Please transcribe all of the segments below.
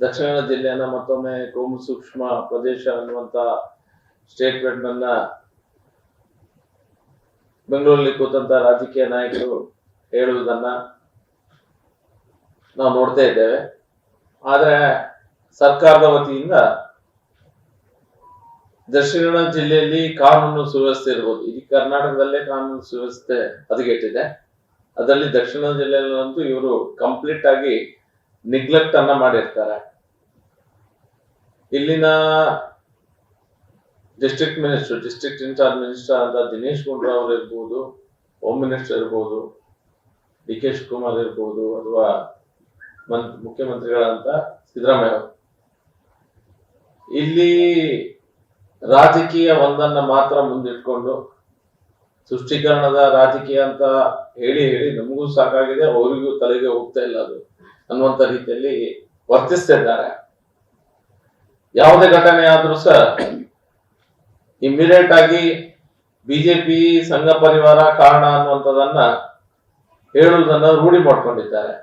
ದಕ್ಷಿಣ ಜಿಲ್ಲೆಯನ್ನ ಮತ್ತೊಮ್ಮೆ ಕೋಮು ಸೂಕ್ಷ್ಮ ಪ್ರದೇಶ ಅನ್ನುವಂತ ಸ್ಟೇಟ್ಮೆಂಟ್ ನನ್ನ ಬೆಂಗಳೂರಲ್ಲಿ ಕೂತಂತ ರಾಜಕೀಯ ನಾಯಕರು ಹೇಳುವುದನ್ನ ನಾವು ನೋಡ್ತಾ ಇದ್ದೇವೆ. ಆದ್ರೆ ಸರ್ಕಾರದ ವತಿಯಿಂದ ದಕ್ಷಿಣ ಜಿಲ್ಲೆಯಲ್ಲಿ ಕಾನೂನು ಸುವ್ಯವಸ್ಥೆ ಇರ್ಬೋದು. ಇಡೀ ಕರ್ನಾಟಕದಲ್ಲೇ ಕಾನೂನು ಸುವ್ಯವಸ್ಥೆ ಹದಗೆಟ್ಟಿದೆ. ಅದರಲ್ಲಿ ದಕ್ಷಿಣ ಜಿಲ್ಲೆಯಲ್ಲಂತೂ ಇವರು ಕಂಪ್ಲೀಟ್ ಆಗಿ ನಿಗ್ಲೆಕ್ಟ್ ಅನ್ನ ಮಾಡಿರ್ತಾರೆ. ಇಲ್ಲಿನ district minister district incharge minister ಅಂತ ದಿನೇಶ್ ಗುಂಡೂರಾವ್ ಅವರು ಇರ್ಬೋದು ಹೋಮ್ ಮಿನಿಸ್ಟರ್ ಇರ್ಬೋದು ಡಿ ಕೆ ಶಿವಕುಮಾರ್ ಇರ್ಬೋದು, ಅಥವಾ ಮನ್, ಮುಖ್ಯಮಂತ್ರಿಗಳಂತ ಸಿದ್ದರಾಮಯ್ಯ ಇಲ್ಲಿ ರಾಜಕೀಯ ಒಂದನ್ನ ಮಾತ್ರ ಮುಂದಿಟ್ಕೊಂಡು ತುಷ್ಟೀಕರಣದ ರಾಜಕೀಯ ಅಂತ ಹೇಳಿ ಹೇಳಿ ನಮಗೂ ಸಾಕಾಗಿದೆ, ಅವರಿಗೂ ತಲೆಗೆ ಹೋಗ್ತಾ ಇಲ್ಲ ಅದು. ಅನ್ನುವಂತ ರೀತಿಯಲ್ಲಿ ವರ್ತಿಸ್ತಿದ್ದಾರೆ. ಯಾವುದೇ ಘಟನೆ ಆದ್ರೂ ಸಹ ಇಮಿಡಿಯೇಟ್ ಆಗಿ ಬಿಜೆಪಿ ಸಂಘ ಪರಿವಾರ ಕಾರಣ ಅನ್ನುವಂಥದನ್ನ ಹೇಳುವುದನ್ನ ರೂಢಿ ಮಾಡಿಕೊಂಡಿದ್ದಾರೆ.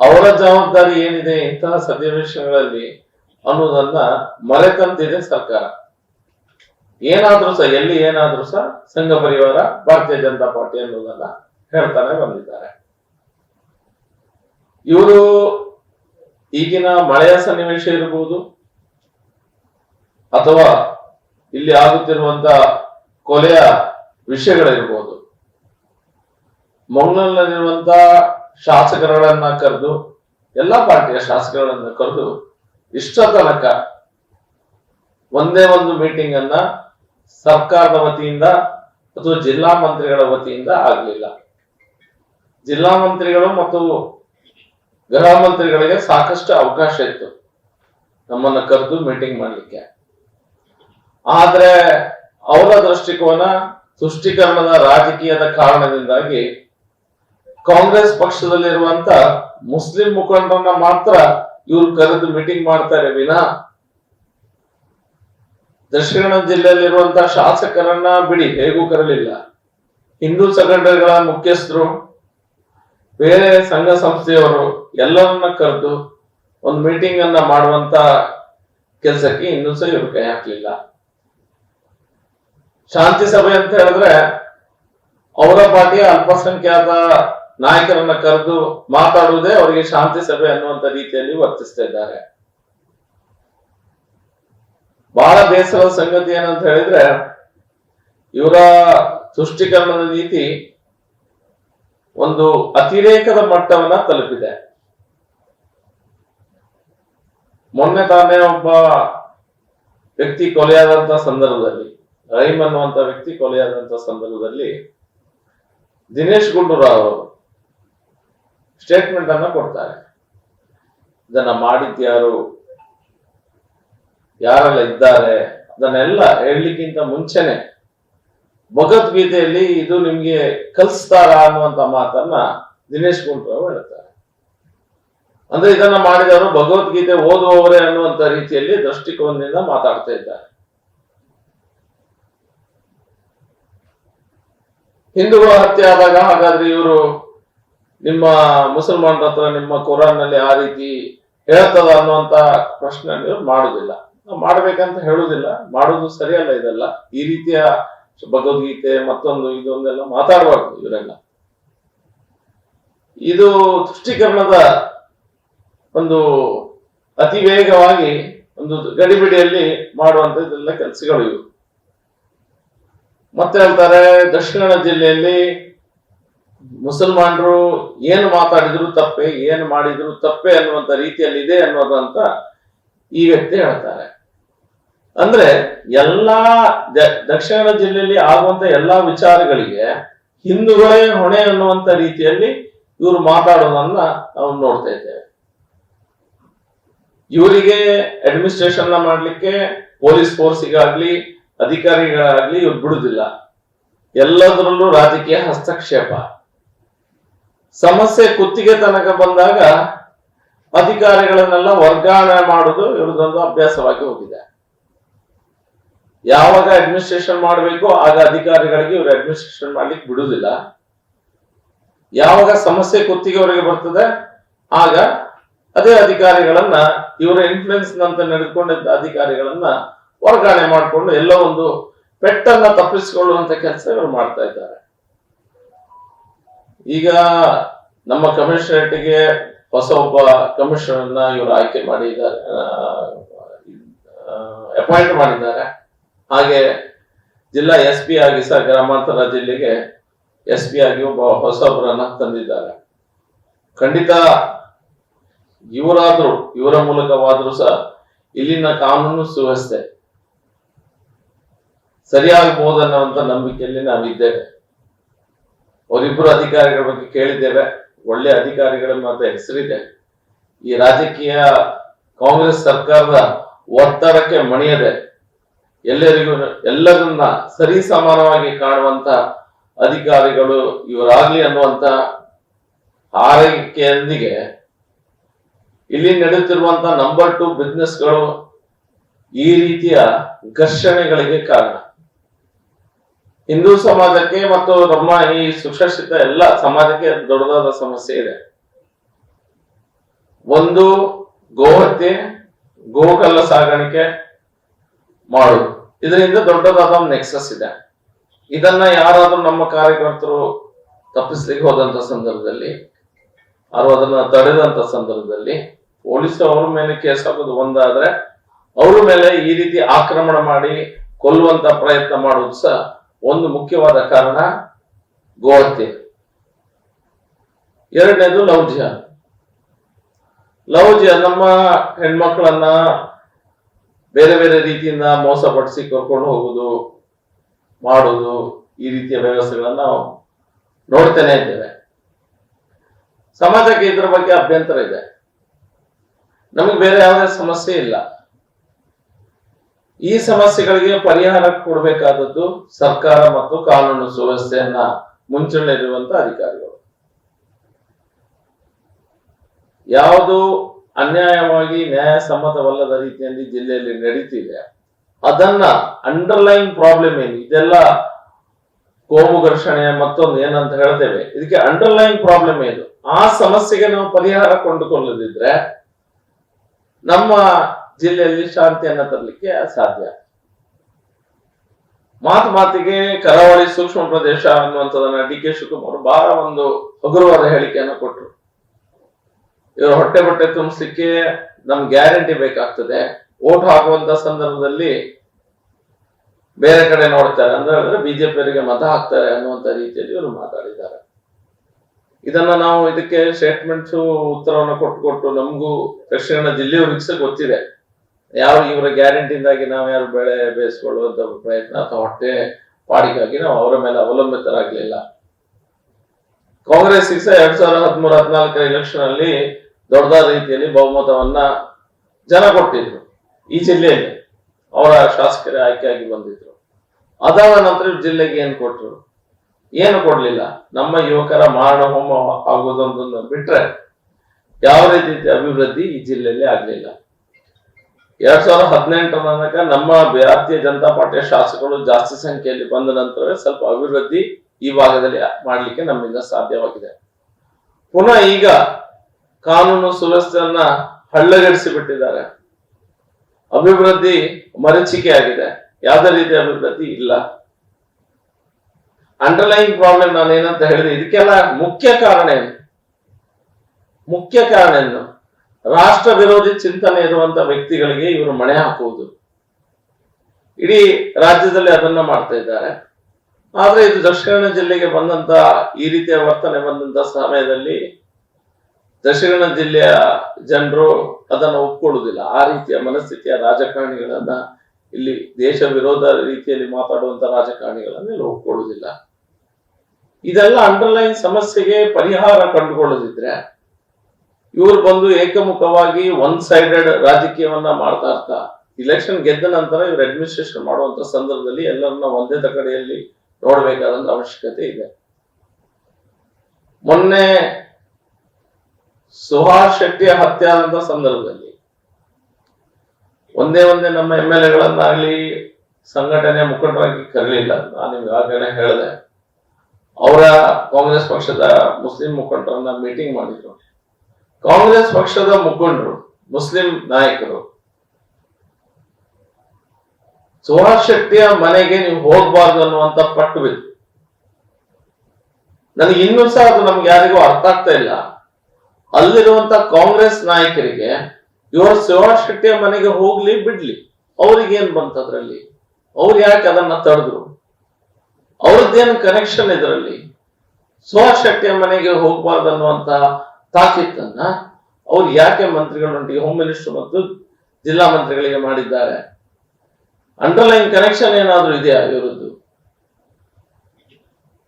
ಅವರ ಜವಾಬ್ದಾರಿ ಏನಿದೆ ಇಂತಹ ಸನ್ನಿವೇಶಗಳಲ್ಲಿ ಅನ್ನೋದನ್ನ ಮರೆತಂತಿದೆ ಸರ್ಕಾರ. ಏನಾದ್ರೂ ಸಹ, ಎಲ್ಲಿ ಏನಾದ್ರೂ ಸಹ ಸಂಘ ಪರಿವಾರ, ಭಾರತೀಯ ಜನತಾ ಪಾರ್ಟಿ ಅನ್ನೋದನ್ನ ಹೇಳ್ತಾನೆ ಬಂದಿದ್ದಾರೆ. ಇವರು ಈಗಿನ ಮಳೆಯ ಸನ್ನಿವೇಶ ಇರಬಹುದು ಅಥವಾ ಇಲ್ಲಿ ಆಗುತ್ತಿರುವಂತ ಕೊಲೆಯ ವಿಷಯಗಳಿರ್ಬೋದು. ಮಂಗಳೂರಿನಲ್ಲಿರುವಂತ ಶಾಸಕರುಗಳನ್ನ ಕರೆದು, ಎಲ್ಲಾ ಪಾರ್ಟಿಯ ಶಾಸಕರುಗಳನ್ನ ಕರೆದು ಇಷ್ಟ ತನಕ ಒಂದೇ ಒಂದು ಮೀಟಿಂಗ್ ಅನ್ನ ಸರ್ಕಾರದ ವತಿಯಿಂದ ಅಥವಾ ಜಿಲ್ಲಾ ಮಂತ್ರಿಗಳ ವತಿಯಿಂದ ಆಗಲಿಲ್ಲ. ಜಿಲ್ಲಾ ಮಂತ್ರಿಗಳು ಮತ್ತು ಗೃಹ ಮಂತ್ರಿಗಳಿಗೆ ಸಾಕಷ್ಟು ಅವಕಾಶ ಇತ್ತು. ನಮ್ಮನ್ನ ಕರೆದು ಮೀಟಿಂಗ್ ಮಾಡಲಿಕ್ಕೆ. ಆದ್ರೆ ಅವರ ದೃಷ್ಟಿಕೋನ ತುಷ್ಟೀಕರಣದ ರಾಜಕೀಯದ ಕಾರಣದಿಂದಾಗಿ ಕಾಂಗ್ರೆಸ್ ಪಕ್ಷದಲ್ಲಿರುವಂತ ಮುಸ್ಲಿಂ ಮುಖಂಡರನ್ನ ಮಾತ್ರ ಇವ್ರು ಕರೆದು ಮೀಟಿಂಗ್ ಮಾಡ್ತಾರೆ ವಿನಾ, ದಕ್ಷಿಣ ಜಿಲ್ಲೆಯಲ್ಲಿರುವಂತ ಶಾಸಕರನ್ನ ಬಿಡಿ, ಹೇಗೂ ಕರಲಿಲ್ಲ. ಹಿಂದೂ ಸಂಘಟನೆಗಳ ಮುಖ್ಯಸ್ಥರು, ಬೇರೆ ಸಂಘ ಸಂಸ್ಥೆಯವರು ಎಲ್ಲರನ್ನ ಕರೆದು ಒಂದು ಮೀಟಿಂಗ್ ಅನ್ನ ಮಾಡುವಂತ ಕೆಲಸಕ್ಕೆ ಇನ್ನೂ ಸಹ ಇವರು ಕೈ ಹಾಕ್ಲಿಲ್ಲ. ಶಾಂತಿ ಸಭೆ ಅಂತ ಹೇಳಿದ್ರೆ ಅವರ ಪಾರ್ಟಿಯ ಅಲ್ಪಸಂಖ್ಯಾತ ನಾಯಕರನ್ನ ಕರೆದು ಮಾತಾಡುವುದೇ ಅವರಿಗೆ ಶಾಂತಿ ಸಭೆ ಅನ್ನುವಂತ ರೀತಿಯಲ್ಲಿ ವರ್ತಿಸ್ತಾ ಇದ್ದಾರೆ. ಬಹಳ ಬೇಸರದ ಸಂಗತಿ ಏನಂತ ಹೇಳಿದ್ರೆ ಇವರ ತುಷ್ಟೀಕರಣದ ನೀತಿ ಒಂದು ಅತಿರೇಕದ ಮಟ್ಟವನ್ನ ತಲುಪಿದೆ. ಮೊನ್ನೆ ತಾನೇ ಒಬ್ಬ ವ್ಯಕ್ತಿ ಕೊಲೆಯಾದಂತ ಸಂದರ್ಭದಲ್ಲಿ, ರೈಮ್ ಅನ್ನುವಂತ ವ್ಯಕ್ತಿ ಕೊಲೆಯಾದಂತ ಸಂದರ್ಭದಲ್ಲಿ ದಿನೇಶ್ ಗುಂಡೂರಾವ್ ಅವರು ಸ್ಟೇಟ್ಮೆಂಟ್ ಅನ್ನ ಕೊಡ್ತಾರೆ. ಇದನ್ನ ಮಾಡಿದ್ಯಾರು? ಯಾರೆಲ್ಲ ಇದ್ದಾರೆ? ಅದನ್ನೆಲ್ಲ ಹೇಳಲಿಕ್ಕಿಂತ ಮುಂಚೆನೆ ಭಗವದ್ಗೀತೆಯಲ್ಲಿ ಇದು ನಿಮ್ಗೆ ಕಲಿಸ್ತಾರ ಅನ್ನುವಂತ ಮಾತನ್ನ ದಿನೇಶ್ ಗುಂಡೂರಾವ್ ಹೇಳ್ತಾರೆ. ಅಂದ್ರೆ ಇದನ್ನ ಮಾಡಿದವರು ಭಗವದ್ಗೀತೆ ಓದುವವರೇ ಅನ್ನುವಂತ ರೀತಿಯಲ್ಲಿ ದೃಷ್ಟಿಕೋನದಿಂದ ಮಾತಾಡ್ತಾ ಇದ್ದಾರೆ. ಹಿಂದೂಗಳ ಹತ್ಯೆ ಆದಾಗ ಹಾಗಾದ್ರೆ ಇವರು ನಿಮ್ಮ ಮುಸಲ್ಮಾನರ ಹತ್ರ ನಿಮ್ಮ ಕುರಾನ್ನಲ್ಲಿ ಆ ರೀತಿ ಹೇಳ್ತದ ಅನ್ನುವಂತ ಪ್ರಶ್ನೆ ಇವ್ರು ಮಾಡುದಿಲ್ಲ. ಮಾಡ್ಬೇಕಂತ ಹೇಳುದಿಲ್ಲ. ಮಾಡುದು ಸರಿಯಲ್ಲ ಇದೆಲ್ಲ. ಈ ರೀತಿಯ ಭಗವದ್ಗೀತೆ ಮತ್ತೊಂದು ಇದೊಂದೆಲ್ಲ ಮಾತಾಡಬಾರ್ದು ಇವರೆಲ್ಲ. ಇದು ತುಷ್ಟೀಕರಣದ ಒಂದು ಅತಿ ವೇಗವಾಗಿ ಒಂದು ಗಡಿಬಿಡಿಯಲ್ಲಿ ಮಾಡುವಂತದ್ದೆಲ್ಲ ಕೆಲಸಗಳು ಇವು. ಮತ್ತೆ ಹೇಳ್ತಾರೆ, ದಕ್ಷಿಣ ಜಿಲ್ಲೆಯಲ್ಲಿ ಮುಸಲ್ಮಾನರು ಏನು ಮಾತಾಡಿದ್ರು ತಪ್ಪೆ, ಏನು ಮಾಡಿದ್ರು ತಪ್ಪೆ ಅನ್ನುವಂತ ರೀತಿಯಲ್ಲಿ ಇದೆ ಅನ್ನೋದಂತ ಈ ವ್ಯಕ್ತಿ ಹೇಳ್ತಾರೆ. ಅಂದ್ರೆ ಎಲ್ಲಾ ದಕ್ಷಿಣ ಜಿಲ್ಲೆಯಲ್ಲಿ ಆಗುವಂತ ಎಲ್ಲಾ ವಿಚಾರಗಳಿಗೆ ಹಿಂದೂಗಳೇ ಹೊಣೆ ಅನ್ನುವಂತ ರೀತಿಯಲ್ಲಿ ಇವರು ಮಾತಾಡೋದನ್ನ ನಾವು ನೋಡ್ತಾ ಇದ್ದೇವೆ. ಇವರಿಗೆ ಅಡ್ಮಿನಿಸ್ಟ್ರೇಷನ್ ಮಾಡ್ಲಿಕ್ಕೆ ಪೊಲೀಸ್ ಫೋರ್ಸಿಗಾಗ್ಲಿ ಅಧಿಕಾರಿಗಳಾಗ್ಲಿ ಇವ್ರು ಬಿಡುದಿಲ್ಲ. ಎಲ್ಲದರಲ್ಲೂ ರಾಜಕೀಯ ಹಸ್ತಕ್ಷೇಪ. ಸಮಸ್ಯೆ ಕುತ್ತಿಗೆ ತನಕ ಬಂದಾಗ ಅಧಿಕಾರಿಗಳನ್ನೆಲ್ಲ ವರ್ಗಾವಣೆ ಮಾಡುವುದು ಇವ್ರದೊಂದು ಅಭ್ಯಾಸವಾಗಿ ಹೋಗಿದೆ. ಯಾವಾಗ ಅಡ್ಮಿನಿಸ್ಟ್ರೇಷನ್ ಮಾಡಬೇಕು ಆಗ ಅಧಿಕಾರಿಗಳಿಗೆ ಇವರು ಅಡ್ಮಿನಿಸ್ಟ್ರೇಷನ್ ಮಾಡ್ಲಿಕ್ಕೆ ಬಿಡುವುದಿಲ್ಲ ಯಾವಾಗ ಸಮಸ್ಯೆ ಕುತ್ತಿಗೆವರೆಗೆ ಬರ್ತದೆ, ಆಗ ಅದೇ ಅಧಿಕಾರಿಗಳನ್ನ, ಇವರ ಇನ್ಫ್ಲುಯೆನ್ಸ್ ನಂತ ನಡೆದುಕೊಂಡಿದ್ದ ಅಧಿಕಾರಿಗಳನ್ನ ವರ್ಗಾವಣೆ ಮಾಡಿಕೊಂಡು ಎಲ್ಲೋ ಒಂದು ಪೆಟ್ಟನ್ನ ತಪ್ಪಿಸಿಕೊಳ್ಳುವಂತ ಕೆಲಸ ಇವರು ಮಾಡ್ತಾ ಇದ್ದಾರೆ. ಈಗ ನಮ್ಮ ಕಮಿಷನರೇಟ್ಗೆ ಹೊಸ ಒಬ್ಬ ಕಮಿಷನರ್ನ ಇವರು ಆಯ್ಕೆ ಮಾಡಿದ್ದಾರೆ ಅಪಾಯಿಂಟ್ ಮಾಡಿದ್ದಾರೆ. ಹಾಗೆ ಜಿಲ್ಲಾ ಎಸ್ ಪಿ ಆಗಿ ಸಹ ಗ್ರಾಮಾಂತರ ಜಿಲ್ಲೆಗೆ ಎಸ್ ಪಿ ಆಗಿ ಒಬ್ಬ ಹೊಸೊಬ್ಬರನ್ನ ತಂದಿದ್ದಾರೆ. ಖಂಡಿತ ಇವರಾದ್ರೂ, ಇವರ ಮೂಲಕವಾದ್ರೂ ಸಹ ಇಲ್ಲಿನ ಕಾನೂನು ಸುವ್ಯವಸ್ಥೆ ಸರಿಯಾಗಬಹುದು ಅನ್ನುವಂತ ನಂಬಿಕೆಯಲ್ಲಿ ನಾವಿದ್ದೇವೆ. ಅವರಿಬ್ಬರು ಅಧಿಕಾರಿಗಳ ಬಗ್ಗೆ ಕೇಳಿದ್ದೇವೆ. ಒಳ್ಳೆ ಅಧಿಕಾರಿಗಳ ಮಾತ್ರ ಹೆಸರಿದೆ. ಈ ರಾಜಕೀಯ ಕಾಂಗ್ರೆಸ್ ಸರ್ಕಾರದ ಒತ್ತಡಕ್ಕೆ ಮಣಿಯದೆ ಎಲ್ಲರಿಗೂ, ಎಲ್ಲರನ್ನ ಸರಿ ಸಮಾನವಾಗಿ ಕಾಣುವಂತ ಅಧಿಕಾರಿಗಳು ಇವರಾಗ್ಲಿ ಅನ್ನುವಂತ ಹಾರೈಕೆಯೊಂದಿಗೆ ಇಲ್ಲಿ ನಡೆಯುತ್ತಿರುವಂತಹ ನಂಬರ್ ಟು ಬಿಸ್ನೆಸ್ಗಳು ಈ ರೀತಿಯ ಘರ್ಷಣೆಗಳಿಗೆ ಕಾರಣ. ಹಿಂದೂ ಸಮಾಜಕ್ಕೆ ಮತ್ತು ನಮ್ಮ ಈ ಸುಶಿಕ್ಷಿತ ಎಲ್ಲ ಸಮಾಜಕ್ಕೆ ದೊಡ್ಡದಾದ ಸಮಸ್ಯೆ ಇದೆ. ಒಂದು, ಗೋಹತ್ಯೆ ಗೋಕಲ್ಲ ಸಾಗಾಣಿಕೆ ಮಾಡುದು ಇದರಿಂದ ದೊಡ್ಡದಾದ ನೆಕ್ಸಸ್ ಇದೆ. ಇದನ್ನ ಯಾರಾದ್ರೂ ನಮ್ಮ ಕಾರ್ಯಕರ್ತರು ತಪ್ಪಿಸ್ಲಿಕ್ಕೆ ಹೋದಂತ ಸಂದರ್ಭದಲ್ಲಿ ಅವರು ಅದನ್ನ ತಡೆದಂತ ಸಂದರ್ಭದಲ್ಲಿ ಪೊಲೀಸ್ ಅವ್ರ ಮೇಲೆ ಕೇಸ್ ಹಾಕೋದು ಒಂದಾದ್ರೆ ಅವ್ರ ಮೇಲೆ ಈ ರೀತಿ ಆಕ್ರಮಣ ಮಾಡಿ ಕೊಲ್ಲುವಂತ ಪ್ರಯತ್ನ ಮಾಡುವುದು ಸಹ ಒಂದು ಮುಖ್ಯವಾದ ಕಾರಣ ಗೋಹತ್ಯೆ. ಎರಡನೇದು ಲೌಜ್ಯ. ಲೌಜ್ಯ ನಮ್ಮ ಹೆಣ್ಮಕ್ಳನ್ನ ಬೇರೆ ಬೇರೆ ರೀತಿಯಿಂದ ಮೋಸ ಪಡಿಸಿ ಕರ್ಕೊಂಡು ಹೋಗುದು ಮಾಡುದು ಈ ರೀತಿಯ ವ್ಯವಸ್ಥೆಗಳನ್ನ ನಾವು ನೋಡ್ತೇನೆ ಇದ್ದೇವೆ. ಸಮಾಜಕ್ಕೆ ಇದ್ರ ಬಗ್ಗೆ ಅಭ್ಯಂತರ ಇದೆ. ನಮಗೆ ಬೇರೆ ಯಾವುದೇ ಸಮಸ್ಯೆ ಇಲ್ಲ. ಈ ಸಮಸ್ಯೆಗಳಿಗೆ ಪರಿಹಾರ ಕೊಡಬೇಕಾದದ್ದು ಸರ್ಕಾರ ಮತ್ತು ಕಾನೂನು ಸುವ್ಯವಸ್ಥೆಯನ್ನ ಇರುವಂತ ಅಧಿಕಾರಿಗಳು. ಯಾವುದು ಅನ್ಯಾಯವಾಗಿ ನ್ಯಾಯಸಮ್ಮತವಲ್ಲದ ರೀತಿಯಲ್ಲಿ ಜಿಲ್ಲೆಯಲ್ಲಿ ನಡೀತಿದೆ, ಅದನ್ನ ಅಂಡರ್ಲೈನ್ ಪ್ರಾಬ್ಲಮ್ ಏನು? ಇದೆಲ್ಲ ಕೋಮು ಘರ್ಷಣೆ ಮತ್ತೊಂದು ಏನಂತ ಹೇಳ್ತೇವೆ. ಇದಕ್ಕೆ ಅಂಡರ್ಲೈನ್ ಪ್ರಾಬ್ಲಮ್ ಏನು? ಆ ಸಮಸ್ಯೆಗೆ ನಾವು ಪರಿಹಾರ ಕೊಂಡುಕೊಳ್ಳದಿದ್ರೆ ನಮ್ಮ ಜಿಲ್ಲೆಯಲ್ಲಿ ಶಾಂತಿಯನ್ನ ತರಲಿಕ್ಕೆ ಅಸಾಧ್ಯ. ಮಾತು ಮಾತಿಗೆ ಕರಾವಳಿ ಸೂಕ್ಷ್ಮ ಪ್ರದೇಶ ಅನ್ನುವಂಥದ್ದನ್ನ ಡಿ ಕೆ ಶಿವಕುಮಾರ್ ಬಹಳ ಒಂದು ಹಗುರವಾದ ಹೇಳಿಕೆಯನ್ನ ಕೊಟ್ಟರು ಇವರು ಹೊಟ್ಟೆ ಬಟ್ಟೆ ತುಂಬಿಸ್ಲಿಕ್ಕೆ ನಮ್ ಗ್ಯಾರಂಟಿ ಬೇಕಾಗ್ತದೆ. ಓಟ್ ಹಾಕುವಂತ ಸಂದರ್ಭದಲ್ಲಿ ಬೇರೆ ಕಡೆ ನೋಡ್ತಾರೆ ಅಂದ್ರೆ ಬಿಜೆಪಿಯವರಿಗೆ ಮತ ಹಾಕ್ತಾರೆ ಅನ್ನುವಂತ ರೀತಿಯಲ್ಲಿ ಇವರು ಮಾತಾಡಿದ್ದಾರೆ. ಇದನ್ನ ನಾವು ಇದಕ್ಕೆ ಸ್ಟೇಟ್ಮೆಂಟ್ಸ್ ಉತ್ತರವನ್ನು ಕೊಟ್ಟು ಕೊಟ್ಟು ನಮಗೂ ದಕ್ಷಿಣ ಜಿಲ್ಲೆಯವರಿಗೆ ಗೊತ್ತಿದೆ. ಯಾವ ಇವರ ಗ್ಯಾರಂಟಿಯಿಂದಾಗಿ ನಾವು ಯಾರು ಬೆಳೆ ಬೇಯಿಸ್ಕೊಳ್ಳುವಂತ ಪ್ರಯತ್ನ ಅಥವಾ ಹೊಟ್ಟೆ ಪಾಡಿಗಾಗಿ ನಾವು ಅವರ ಮೇಲೆ ಅವಲಂಬಿತರಾಗಲಿಲ್ಲ. ಕಾಂಗ್ರೆಸ್ ಸಹ ಎರಡ್ ಸಾವಿರದ ಹದಿಮೂರು ಹದಿನಾಲ್ಕರ ಎಲೆಕ್ಷನ್ ಅಲ್ಲಿ ದೊಡ್ಡದಾದ ರೀತಿಯಲ್ಲಿ ಬಹುಮತವನ್ನ ಜನ ಕೊಟ್ಟಿದ್ರು. ಈ ಜಿಲ್ಲೆಯಲ್ಲಿ. ಅವರ ಶಾಸಕರ ಆಯ್ಕೆಯಾಗಿ ಬಂದಿದ್ರು. ಅದಾದ ನಂತರ ಜಿಲ್ಲೆಗೆ ಏನ್ ಕೊಟ್ರು? ಏನು ಕೊಡ್ಲಿಲ್ಲ. ನಮ್ಮ ಯುವಕರ ಮಾರಣ ಹೋಮ ಆಗುವುದೊಂದನ್ನು ಬಿಟ್ರೆ ಯಾವ ರೀತಿ ಅಭಿವೃದ್ಧಿ ಈ ಜಿಲ್ಲೆಯಲ್ಲಿ ಆಗ್ಲಿಲ್ಲ. ಎರಡ್ ಸಾವಿರದ ಹದಿನೆಂಟರ ತನಕ ನಮ್ಮ ಭಾರತೀಯ ಜನತಾ ಪಾರ್ಟಿಯ ಶಾಸಕರು ಜಾಸ್ತಿ ಸಂಖ್ಯೆಯಲ್ಲಿ ಬಂದ ನಂತರವೇ ಸ್ವಲ್ಪ ಅಭಿವೃದ್ಧಿ ಈ ಭಾಗದಲ್ಲಿ ಮಾಡ್ಲಿಕ್ಕೆ ನಮ್ಮಿಂದ ಸಾಧ್ಯವಾಗಿದೆ. ಪುನಃ ಈಗ ಕಾನೂನು ಸುವ್ಯವಸ್ಥೆಯನ್ನ ಹಳ್ಳಗೆಡಿಸಿ ಬಿಟ್ಟಿದ್ದಾರೆ ಅಭಿವೃದ್ಧಿ ಮರೀಚಿಕೆ ಆಗಿದೆ ಯಾವುದೇ ರೀತಿಯ ಅಭಿವೃದ್ಧಿ ಇಲ್ಲ. ಅಂಡರ್ಲೈನ್ ಪ್ರಾಬ್ಲಮ್ ನಾನು ಏನಂತ ಹೇಳಿದೆ ಇದಕ್ಕೆಲ್ಲ ಮುಖ್ಯ ಕಾರಣ ಏನು? ಮುಖ್ಯ ಕಾರಣ ಏನು? ರಾಷ್ಟ್ರ ವಿರೋಧಿ ಚಿಂತನೆ ಇರುವಂತ ವ್ಯಕ್ತಿಗಳಿಗೆ ಇವರು ಮಣೆ ಹಾಕುವುದು. ಇಡೀ ರಾಜ್ಯದಲ್ಲಿ ಅದನ್ನ ಮಾಡ್ತಾ ಇದ್ದಾರೆ. ಆದ್ರೆ ಇದು ದಕ್ಷಿಣ ಜಿಲ್ಲೆಗೆ ಬಂದಂತ ಈ ರೀತಿಯ ವರ್ತನೆ ಬಂದಂತ ಸಮಯದಲ್ಲಿ ದಕ್ಷಿಣ ಜಿಲ್ಲೆಯ ಜನರು ಅದನ್ನು ಒಪ್ಕೊಳ್ಳುವುದಿಲ್ಲ. ಆ ರೀತಿಯ ಮನಸ್ಥಿತಿಯ ರಾಜಕಾರಣಿಗಳನ್ನ ಇಲ್ಲಿ ದೇಶ ವಿರೋಧ ರೀತಿಯಲ್ಲಿ ಮಾತಾಡುವಂತ ರಾಜಕಾರಣಿಗಳನ್ನ ಇಲ್ಲಿ ಒಪ್ಕೊಳ್ಳುವುದಿಲ್ಲ. ಇದೆಲ್ಲ ಅಂಡರ್ಲೈನ್ ಸಮಸ್ಯೆಗೆ ಪರಿಹಾರ ಕಂಡುಕೊಳ್ಳದಿದ್ರೆ ಇವರು ಬಂದು ಏಕಮುಖವಾಗಿ ಒನ್ ಸೈಡೆಡ್ ರಾಜಕೀಯವನ್ನ ಮಾಡ್ತಾ ಇರ್ತಾ ಇಲೆಕ್ಷನ್ ಗೆದ್ದ ನಂತರ ಇವರು ಅಡ್ಮಿನಿಸ್ಟ್ರೇಷನ್ ಮಾಡುವಂತ ಸಂದರ್ಭದಲ್ಲಿ ಎಲ್ಲರನ್ನ ಒಂದೇ ತಕಡೆಯಲ್ಲಿ ನೋಡ್ಬೇಕಾದಂತ ಅವಶ್ಯಕತೆ ಇದೆ. ಮೊನ್ನೆ ಸುಹಾಸ್ ಹತ್ಯೆ ಆದಂತ ಸಂದರ್ಭದಲ್ಲಿ ಒಂದೇ ಒಂದೇ ನಮ್ಮ ಎಂ ಎಲ್ ಎಗಳನ್ನಾಗ್ಲಿ ಸಂಘಟನೆ ಮುಖಂಡರಾಗಿ ಕರೀಲಿಲ್ಲ ನಾನು ನಿಮ್ಗೆ ಆಗಲೇ ಹೇಳಿದೆ. ಅವರ ಕಾಂಗ್ರೆಸ್ ಪಕ್ಷದ ಮುಸ್ಲಿಂ ಮುಖಂಡರನ್ನ ಮೀಟಿಂಗ್ ಮಾಡಿದ್ರು. ಕಾಂಗ್ರೆಸ್ ಪಕ್ಷದ ಮುಖಂಡರು, ಮುಸ್ಲಿಂ ನಾಯಕರು. ಸುಭಾಷ್ ಶೆಟ್ಟಿಯ ಮನೆಗೆ ನೀವು ಹೋಗ್ಬಾರ್ದು ಅನ್ನುವಂತ ಪಟ್ಟು ಬಿದ್ದು. ನನಗೆ ಇನ್ನೂ ಸಹ ಅದು ನಮ್ಗೆ ಯಾರಿಗೂ ಅರ್ಥ ಆಗ್ತಾ ಇಲ್ಲ. ಅಲ್ಲಿರುವಂತ ಕಾಂಗ್ರೆಸ್ ನಾಯಕರಿಗೆ, ಇವರು ಸುಭಾಷ್ ಶೆಟ್ಟಿಯ ಮನೆಗೆ ಹೋಗ್ಲಿ, ಬಿಡ್ಲಿ. ಅವ್ರಿಗೇನ್ ಬಂತ ಅದ್ರಲ್ಲಿ ಅವ್ರು ಯಾಕೆ ಅದನ್ನ ತಡೆದ್ರು? ಅವ್ರದ್ದೇನ್ ಕನೆಕ್ಷನ್ ಇದರಲ್ಲಿ? ಸುಭಾಷ್ ಶೆಟ್ಟಿಯ ಮನೆಗೆ ಹೋಗ್ಬಾರ್ದು ಅನ್ನುವಂತ ತಾಕೀತನ್ನ ಅವ್ರು ಯಾಕೆ ಮಂತ್ರಿಗಳೊಂದಿಗೆ ಹೋಮ್ ಮಿನಿಸ್ಟರ್ ಮತ್ತು ಜಿಲ್ಲಾ ಮಂತ್ರಿಗಳಿಗೆ ಮಾಡಿದ್ದಾರೆ? ಅಂಡರ್ಲೈನ್ ಕನೆಕ್ಷನ್ ಏನಾದ್ರೂ ಇದೆಯಾ ಇವರದ್ದು?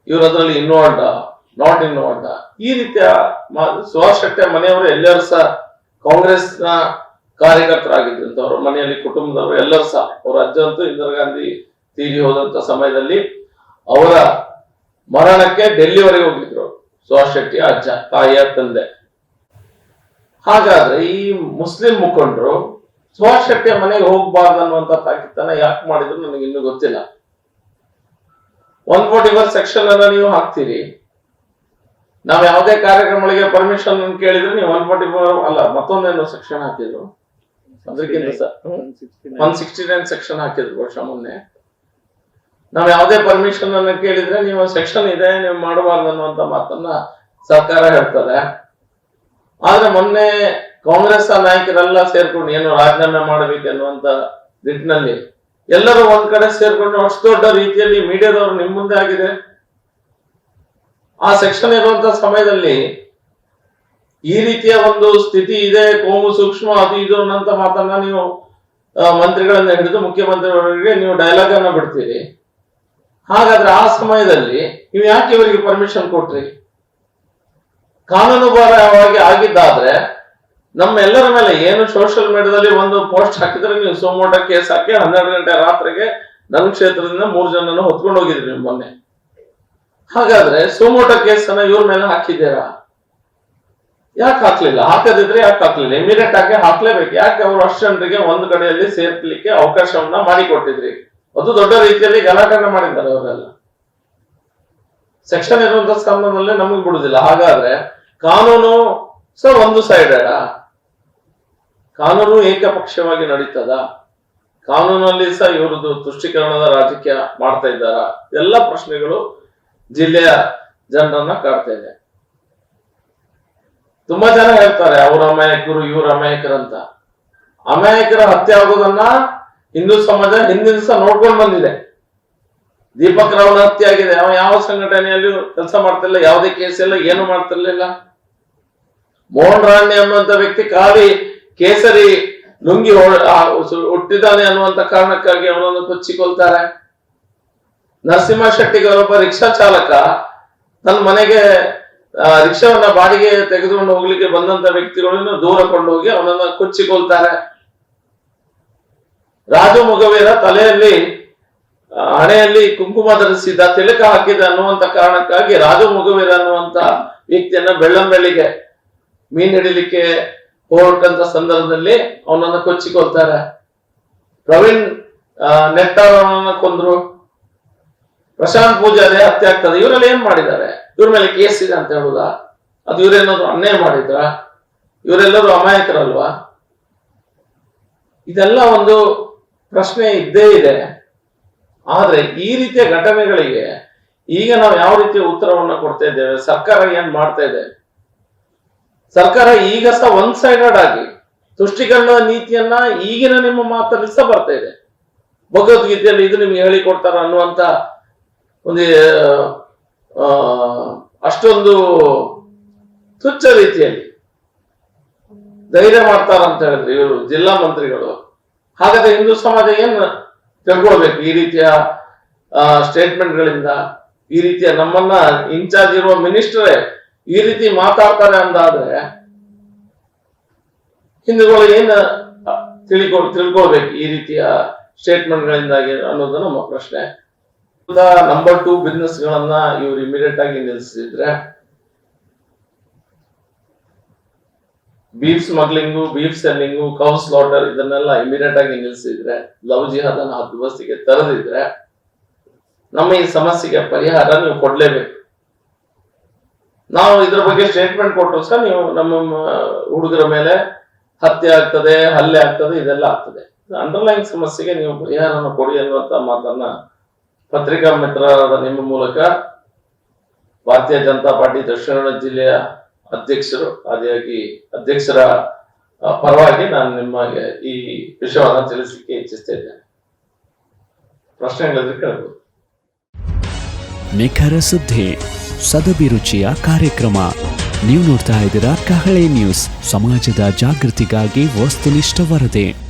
ಇವರದ್ರಲ್ಲಿ ಅದರಲ್ಲಿ ಇನ್ವಾಲ್ಡ್ ನಾಟ್ ಇನ್ ಅಂತ ಈ ರೀತಿಯ ಸುಭಾಷ್ ಶೆಟ್ಟಿ ಮನೆಯವರು ಎಲ್ಲರೂ ಸಹ ಕಾಂಗ್ರೆಸ್ನ ಕಾರ್ಯಕರ್ತರಾಗಿದ್ದಂತ ಅವರ ಮನೆಯಲ್ಲಿ ಕುಟುಂಬದವರು ಎಲ್ಲರೂ ಸಹ. ಅವರ ಅಜ್ಜ ಅಂತೂ ಇಂದಿರಾ ಗಾಂಧಿ ತೀರಿ ಹೋದಂತ ಸಮಯದಲ್ಲಿ ಅವರ ಮರಣಕ್ಕೆ ಡೆಲ್ಲಿವರೆಗೆ ಹೋಗಿದ್ರು ಸುಭಾಷ್ ಶೆಟ್ಟಿ ಅಜ್ಜ, ತಾಯಿಯ ತಂದೆ. ಹಾಗಾದ್ರೆ ಈ ಮುಸ್ಲಿಂ ಮುಖಂಡರು ಸುಭಾಷ್ ಶೆಟ್ಟಿಯ ಮನೆಗೆ ಹೋಗ್ಬಾರ್ದು ಅನ್ನುವಂತ ತಾಕಿತನ ಯಾಕೆ ಮಾಡಿದ್ರು ನನಗೆ ಇನ್ನೂ ಗೊತ್ತಿಲ್ಲ. ಒನ್ ಫೋರ್ಟಿ ಫೋರ್ ಸೆಕ್ಷನ್ ಅನ್ನ ನೀವು ಹಾಕ್ತೀರಿ. ನಾವ್ ಯಾವುದೇ ಕಾರ್ಯಕ್ರಮಗಳಿಗೆ ಪರ್ಮಿಷನ್ ಕೇಳಿದ್ರೆ ನೀವು ಒನ್ ಫೋರ್ಟಿ ಫೋರ್ ಅಲ್ಲ, ಮತ್ತೊಂದೇನು ಸೆಕ್ಷನ್ ಹಾಕಿದ್ರು. ಅದಕ್ಕಿಂತ ಒನ್ ಸಿಕ್ಸ್ಟಿ ನೈನ್ ಸೆಕ್ಷನ್ ಹಾಕಿದ್ರು ಬಹುಶಃ ಮೊನ್ನೆ. ನಾವು ಯಾವುದೇ ಪರ್ಮಿಷನ್ ಅನ್ನ ಕೇಳಿದ್ರೆ ನೀವು ಸೆಕ್ಷನ್ ಇದೆ, ನೀವು ಮಾಡಬಾರ್ದು ಅನ್ನುವಂತ ಮಾತನ್ನ ಸರ್ಕಾರ ಹೇಳ್ತದೆ. ಆದ್ರೆ ಮೊನ್ನೆ ಕಾಂಗ್ರೆಸ್ ನಾಯಕರೆಲ್ಲ ಸೇರ್ಕೊಂಡು ಏನು ರಾಜೀನಾಮೆ ಮಾಡಬೇಕು ಅನ್ನುವಂತ ನಿಟ್ಟಿನಲ್ಲಿ ಎಲ್ಲರೂ ಒಂದ್ ಕಡೆ ಸೇರ್ಕೊಂಡು ಅಷ್ಟು ದೊಡ್ಡ ರೀತಿಯಲ್ಲಿ ಮೀಡಿಯಾದವರು ನಿಮ್ ಮುಂದೆ ಆಗಿದೆ. ಆ ಸೆಕ್ಷನ್ ಇರುವಂತ ಸಮಯದಲ್ಲಿ ಈ ರೀತಿಯ ಒಂದು ಸ್ಥಿತಿ ಇದೆ, ಕೋಮು ಸೂಕ್ಷ್ಮ ಅದು ಇದು ಅನ್ನೋಂತ ಮಾತನ್ನ ನೀವು ಮಂತ್ರಿಗಳನ್ನ ಹಿಡಿದು ಮುಖ್ಯಮಂತ್ರಿಗಳಿಗೆ ನೀವು ಡೈಲಾಗ್ ಅನ್ನ ಬಿಡ್ತೀರಿ. ಹಾಗಾದ್ರೆ ಆ ಸಮಯದಲ್ಲಿ ನೀವು ಯಾಕೆ ಇವರಿಗೆ ಪರ್ಮಿಷನ್ ಕೊಟ್ರಿ? ಕಾನೂನುಬಾರವಾಗಿ ಆಗಿದ್ದಾದ್ರೆ ನಮ್ಮೆಲ್ಲರ ಮೇಲೆ ಏನು ಸೋಷಿಯಲ್ ಮೀಡಿಯಾದಲ್ಲಿ ಒಂದು ಪೋಸ್ಟ್ ಹಾಕಿದ್ರೆ ನೀವು ಸೋಮೋಟ ಕೇಸ್ ಹಾಕಿ ಹನ್ನೆರಡು ಗಂಟೆ ರಾತ್ರಿಗೆ ನನ್ನ ಕ್ಷೇತ್ರದಿಂದ ಮೂರು ಜನನ ಹೊತ್ಕೊಂಡು ಹೋಗಿದ್ರಿ ಮೊನ್ನೆ. ಹಾಗಾದ್ರೆ ಸೋಮೋಟ ಕೇಸ್ ಅನ್ನ ಇವ್ರ ಮೇಲೆ ಹಾಕಿದ್ದೀರಾ? ಯಾಕೆ ಹಾಕ್ಲಿಲ್ಲ? ಹಾಕದಿದ್ರೆ ಯಾಕೆ ಹಾಕ್ಲಿಲ್ಲ? ಇಮಿಡಿಯೇಟ್ ಆಗಿ ಹಾಕ್ಲೇಬೇಕು. ಯಾಕೆ ಅವರು ಜನರಿಗೆ ಒಂದ್ ಕಡೆಯಲ್ಲಿ ಸೇರ್ಲಿಕ್ಕೆ ಅವಕಾಶವನ್ನ ಮಾಡಿಕೊಟ್ಟಿದ್ರಿ? ಅದು ದೊಡ್ಡ ರೀತಿಯಲ್ಲಿ ಗಲಾಟೆನ ಮಾಡಿದ್ದಾರೆ ಅವರೆಲ್ಲ. ಸೆಕ್ಷನ್ ಇರುವಂತ ಸ್ಕಂದನಲ್ಲಿ ನಮಗೆ ಬಿಡುದಿಲ್ಲ. ಹಾಗಾದ್ರೆ ಕಾನೂನು ಸಹ ಒಂದು ಸೈಡೆಡ ಕಾನೂನು ಏಕಪಕ್ಷವಾಗಿ ನಡೀತದ? ಕಾನೂನಲ್ಲಿ ಸಹ ಇವರದ್ದು ತುಷ್ಟೀಕರಣದ ರಾಜಕೀಯ ಮಾಡ್ತಾ ಇದ್ದಾರಾ? ಎಲ್ಲ ಪ್ರಶ್ನೆಗಳು ಜಿಲ್ಲೆಯ ಜನರನ್ನ ಕಾಡ್ತಾ ಇದೆ. ತುಂಬಾ ಜನ ಹೇಳ್ತಾರೆ, ಅವ್ರ ಅಮಾಯಕರು, ಇವ್ರ ಅಮಾಯಕರಂತ. ಅಮಾಯಕರ ಹತ್ಯೆ ಆಗೋದನ್ನ ಹಿಂದೂ ಸಮಾಜ ಹಿಂದಿನ ದಿವಸ ನೋಡ್ಕೊಂಡು ಬಂದಿದೆ. ದೀಪಕ್ ರಾವ್ನ ಹತ್ಯೆ ಆಗಿದೆ. ಅವ ಯಾವ ಸಂಘಟನೆಯಲ್ಲೂ ಕೆಲಸ ಮಾಡ್ತಿಲ್ಲ ಯಾವುದೇ ಕೇಸ್ ಇಲ್ಲ, ಏನು ಮಾಡ್ತಿರ್ಲಿಲ್ಲ. ಮೋಹನ್ ರಾಣಿ ಅನ್ನುವಂತ ವ್ಯಕ್ತಿ ಕಾವಿ ಕೇಸರಿ ಹುಟ್ಟಿದಾನೆ ಹುಟ್ಟಿದ್ದಾನೆ ಅನ್ನುವಂತ ಕಾರಣಕ್ಕಾಗಿ ಅವನನ್ನು ಕೊಚ್ಚಿಕೊಳ್ತಾರೆ. ನರಸಿಂಹ ಶೆಟ್ಟಿಗರೊಬ್ಬ ರಿಕ್ಷಾ ಚಾಲಕ ತನ್ನ ಮನೆಗೆ ರಿಕ್ಷಾವನ್ನ ಬಾಡಿಗೆ ತೆಗೆದುಕೊಂಡು ಹೋಗ್ಲಿಕ್ಕೆ ಬಂದಂತ ವ್ಯಕ್ತಿಗಳನ್ನು ದೂರ ಕೊಂಡೋಗಿ ಅವನನ್ನ ಕೊಚ್ಚಿಕೊಳ್ತಾರೆ. ರಾಜು ಮೊಗವೀರ ತಲೆಯಲ್ಲಿ ಹಣೆಯಲ್ಲಿ ಕುಂಕುಮ ಧರಿಸಿದ ತಿಲಕ ಹಾಕಿದ ಅನ್ನುವಂತ ಕಾರಣಕ್ಕಾಗಿ ರಾಜು ಮೊಗವೀರ ಅನ್ನುವಂತ ವ್ಯಕ್ತಿಯನ್ನ ಬೆಳ್ಳಂಬೆಳ್ಳಿಗೆ ಮೀನ್ ಹಿಡಿಲಿಕ್ಕೆ ಹೋರಟಂತ ಸಂದರ್ಭದಲ್ಲಿ ಅವನನ್ನ ಕೊಚ್ಚಿಕೊಳ್ತಾರೆ. ಪ್ರವೀಣ್ ನೆಟ್ಟವನನ್ನ ಕೊಂದ್ರು. ಪ್ರಶಾಂತ್ ಪೂಜಾರಿ ಹತ್ಯೆ ಆಗ್ತದೆ. ಇವರೆಲ್ಲ ಏನ್ ಮಾಡಿದ್ದಾರೆ? ಇವ್ರ ಮೇಲೆ ಕೇಸ್ ಇದೆ ಅಂತ ಹೇಳುದಾ? ಅದು ಇವರೇನಾದ್ರು ಅನ್ಯಾಯ ಮಾಡಿದ್ರ? ಇವರೆಲ್ಲರೂ ಅಮಾಯಕರಲ್ವಾ? ಇದೆಲ್ಲ ಒಂದು ಪ್ರಶ್ನೆ ಇದ್ದೇ ಇದೆ. ಆದ್ರೆ ಈ ರೀತಿಯ ಘಟನೆಗಳಿಗೆ ಈಗ ನಾವು ಯಾವ ರೀತಿಯ ಉತ್ತರವನ್ನ ಕೊಡ್ತಾ ಇದ್ದೇವೆ? ಸರ್ಕಾರ ಏನ್ ಮಾಡ್ತಾ ಇದೆ? ಸರ್ಕಾರ ಈಗ ಸಹ ಒನ್ ಸೈಡೆಡ್ ಆಗಿ ತುಷ್ಟೀಕರಣದ ನೀತಿಯನ್ನ ಈಗಿನ ನಿಮ್ಮ ಮಾತಲ್ಲಿ ಸಹ ಬರ್ತಾ ಇದೆ. ಭಗವದ್ಗೀತೆಯಲ್ಲಿ ಇದು ನಿಮ್ಗೆ ಹೇಳಿಕೊಡ್ತಾರ ಅನ್ನುವಂತ ಒಂದು ಅಷ್ಟೊಂದು ತುಚ್ಛ ರೀತಿಯಲ್ಲಿ ಧೈರ್ಯ ಮಾಡ್ತಾರಂತ ಹೇಳಿದ್ರೆ ಇವರು ಜಿಲ್ಲಾ ಮಂತ್ರಿಗಳು. ಹಾಗಾದ್ರೆ ಹಿಂದೂ ಸಮಾಜ ಏನ್ ತಿಳ್ಕೊಳ್ಬೇಕು? ಈ ರೀತಿಯ ಸ್ಟೇಟ್ಮೆಂಟ್ಗಳಿಂದ ಈ ರೀತಿಯ ನಮ್ಮನ್ನ ಇನ್ಚಾರ್ಜ್ ಇರುವ ಮಿನಿಸ್ಟರೇ ಈ ರೀತಿ ಮಾತಾಡ್ತಾರೆ ಅಂದಾದ್ರೆ ಹಿಂದೂಗಳು ಏನು ತಿಳ್ಕೊ, ತಿಳ್ಕೊಳ್ಬೇಕು ಈ ರೀತಿಯ ಸ್ಟೇಟ್ಮೆಂಟ್ಗಳಿಂದಾಗಿ ಅನ್ನೋದು ನಮ್ಮ ಪ್ರಶ್ನೆ. ನಂಬರ್ ಟೂ ಬಿಸ್ನೆಸ್ ಗಳನ್ನ ಇವ್ರು ಇಮಿಡಿಯೇಟ್ ಆಗಿ ನಿಲ್ಲಿಸಿದ್ರೆ beef smuggling beef selling cow slaughter ಇದನ್ನೆಲ್ಲ ಇಮಿಡಿಯೇಟ್ ಆಗಿ ನಿಲ್ಲಿಸಿದ್ರೆ ಲವ್ ಜಿಹಾದ್ ಹತ್ತು ಬಸ್ಸಿಗೆ ತರದಿದ್ರೆ ನಮ್ಮ ಈ ಸಮಸ್ಯೆಗೆ ಪರಿಹಾರ ನೀವು ಕೊಡ್ಲೇಬೇಕು. ನಾವು ಇದ್ರ ಬಗ್ಗೆ ಸ್ಟೇಟ್ಮೆಂಟ್ ಕೊಟ್ಟೋಸ್ಕರ ನೀವು ನಮ್ಮ ಹುಡುಗರ ಮೇಲೆ ಹತ್ಯೆ ಆಗ್ತದೆ, ಹಲ್ಲೆ ಆಗ್ತದೆ, ಇದೆಲ್ಲ ಆಗ್ತದೆ. ಅಂಡರ್ಲೈನ್ ಸಮಸ್ಯೆಗೆ ನೀವು ಪರಿಹಾರವನ್ನು ಕೊಡಿ ಅನ್ನುವಂತ ಮಾತನ್ನ ಪತ್ರಿಕಾ ಮಿತ್ರರಾದ ನಿಮ್ಮ ಮೂಲಕ ಭಾರತೀಯ ಜನತಾ ಪಾರ್ಟಿ ದಕ್ಷಿಣ ಕನ್ನಡ ಜಿಲ್ಲೆಯ ಅಧ್ಯಕ್ಷರು ಅದಾಗಿ ಅಧ್ಯಕ್ಷರ ಪರವಾಗಿ ನಾನು ನಿಮಗೆ ಈ ವಿಷಯವನ್ನು ತಿಳಿಸಲಿಕ್ಕೆ ಇಚ್ಛಿಸ್ತಾ ಇದ್ದೇನೆ ಪ್ರಶ್ನೆಗಳಿದ್ರೆ ಕೇಳಬಹುದು ನಿಖರ ಸುದ್ದಿ ಸದಭಿರುಚಿಯ ಕಾರ್ಯಕ್ರಮ. ನೀವು ನೋಡ್ತಾ ಇದ್ದೀರಾ ಕಹಳೆ ನ್ಯೂಸ್. ಸಮಾಜದ ಜಾಗೃತಿಗಾಗಿ ವಸ್ತುನಿಷ್ಠ ವರದಿ.